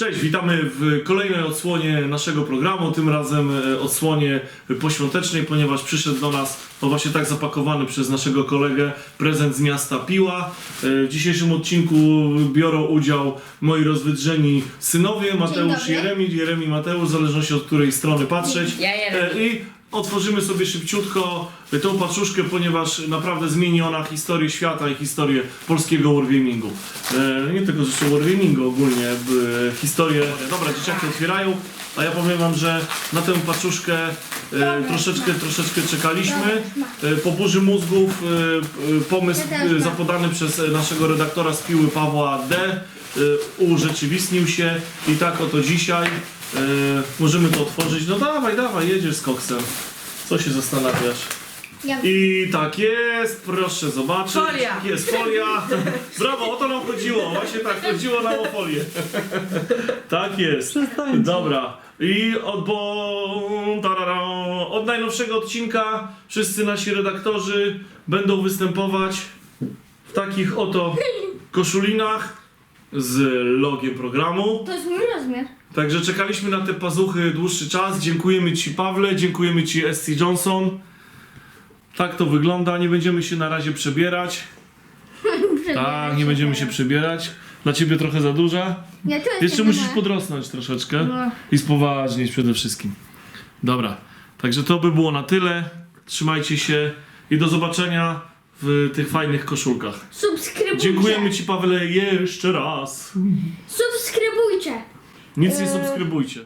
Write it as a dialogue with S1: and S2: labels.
S1: Cześć, witamy w kolejnej odsłonie naszego programu, tym razem e, odsłonie poświątecznej, ponieważ przyszedł do nas, no właśnie tak zapakowany przez naszego kolegę, prezent z miasta Piła. E, W dzisiejszym odcinku biorą udział moi rozwydrzeni synowie, Mateusz. Jeremi, Jeremi Mateusz, w zależności od której strony patrzeć.
S2: Ja Jeremi.
S1: E, I otworzymy sobie szybciutko tą paczuszkę, ponieważ naprawdę zmieni ona historię świata i historię polskiego wargamingu. E, nie tylko zresztą wargamingu ogólnie, e, historię. Dobra, dzieciaki otwierają, a ja powiem wam, że na tę paczuszkę troszeczkę, troszeczkę czekaliśmy. E, po burzy mózgów e, e, pomysł e, zapodany przez e, naszego redaktora z Piły Pawła D. e, urzeczywistnił się i tak oto dzisiaj e, możemy to otworzyć. No dawaj, dawaj, jedziesz z koksem. Co się zastanawiasz? I tak jest, proszę zobaczyć.
S2: Folia.
S1: Tak Jest folia. Brawo, o to nam chodziło. Właśnie tak, chodziło nam o folię. Tak jest. Dobra. I od, bo, tarara, od najnowszego odcinka wszyscy nasi redaktorzy będą występować w takich oto koszulinach z logiem programu.
S3: To jest mój rozmiar.
S1: Także czekaliśmy na te pazuchy dłuższy czas. Dziękujemy Ci Pawle, dziękujemy Ci SC Johnson. Tak to wygląda, nie będziemy się na razie przebierać. Tak, nie będziemy się przebierać. Dla Ciebie trochę za duża.
S3: Ja tu
S1: Jeszcze musisz podrosnąć troszeczkę
S3: No.
S1: i spoważnieć przede wszystkim. Dobra, także to by było na tyle. Trzymajcie się i do zobaczenia w tych fajnych koszulkach.
S3: Subskrybujcie.
S1: Dziękujemy Ci Pawle jeszcze raz.
S3: Subskrybujcie.
S1: Nic nie
S3: Eee.
S1: subskrybujcie.